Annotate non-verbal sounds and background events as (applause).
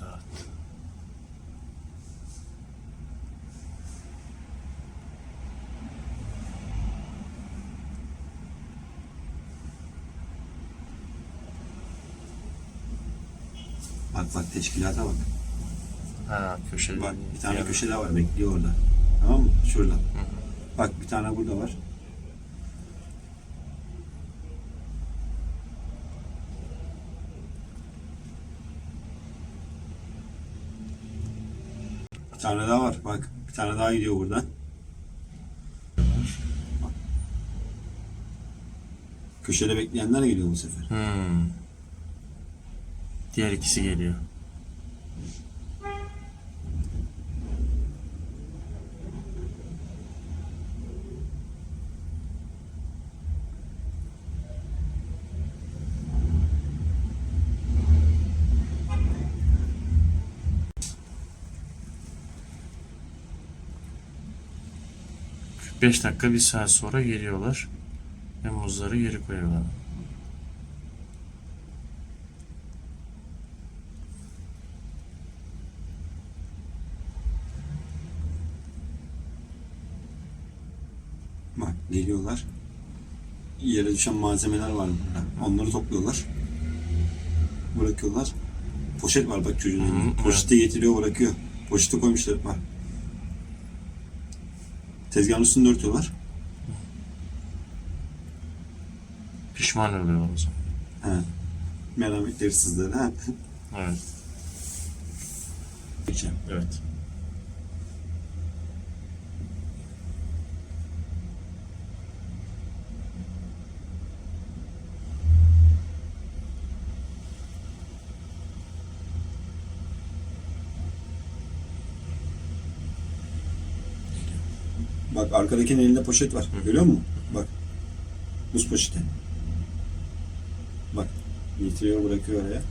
itaat. Bak bak teşkilata bak. Ha köşede. Bak bir tane köşede var bekliyor orada. Tamam mı? Şurada. Hı hı. Bak bir tane burada var. Bir tane daha var. Bak bir tane daha gidiyor buradan. Köşede bekleyenler geliyor bu sefer. Hmm. Diğer ikisi geliyor. Beş dakika bir saat sonra geliyorlar ve muzları geri koyuyorlar. Bak geliyorlar. Yere düşen malzemeler var burada. Onları topluyorlar. Bırakıyorlar. Poşet var bak çocuğun elinde. Poşeti getiriyor bırakıyor. Poşete koymuşlar bak. Tezgahın üstünde örtüyorlar. Pişman oluyorlar o zaman. He. Merhametli hırsızlar. (laughs) Ha. Evet. Evet. Bak arkadakinin elinde poşet var. Görüyor musun? Bak. Buz poşeti. Bak. Getiriyor bırakıyor oraya.